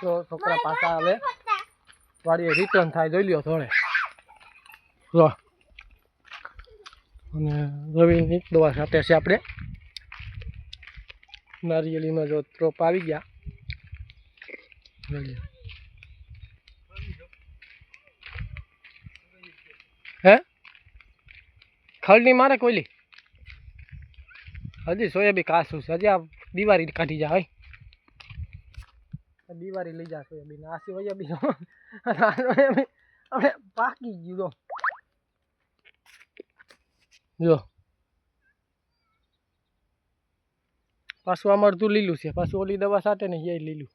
તો છોકરા પાછા આવે. વાડીએ રિટર્ન થાય જોઈ લ્યો થોડે જો. અને રવિની દવા સાથે છે આપણે. નારિયેળીમાં જો ત્રોપ આવી ગયા. હે? ખળની મારે કોઈલી હજી સોયાબી કાસું છે. હજી આ દિવાળી કાઢી જાય દિવાળી લઈ જા સોયાબીન આ સોયાબીન સોયાબીન આપણે પાકી ગયું જો. પાછું આમાં તું લીલું છે. પાછું ઓલી દવા સાથે ને એ લીલું.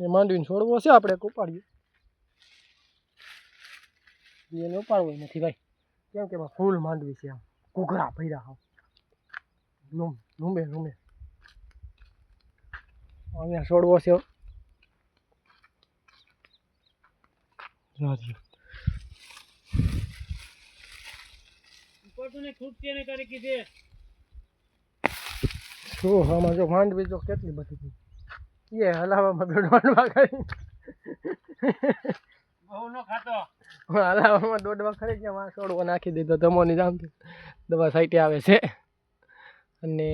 એ માંડવીને છોડવો છે આપણે ઉપાડીએ. એને ઉપાડવો નથી ભાઈ. કેમ કે ફૂલ માંડવી છે આમ. ઘૂઘરા ભર્યા આમ લૂમ લૂંબે લૂંબે અહીંયા છોડવો છે શું આમાં જો માંડવી જો કેટલી બધી એ હલાવામાં બે દોડવા કરી હલાવામાં દોડવા ખરી ગયા માં છોડવો નાખી દીધો તમોની જામ દવા સાઈટે આવે છે. અને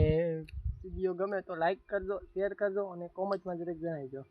વીડિયો ગમે તો લાઈક કરજો શેર કરજો અને કોમેન્ટમાં જરીક જણાવજો.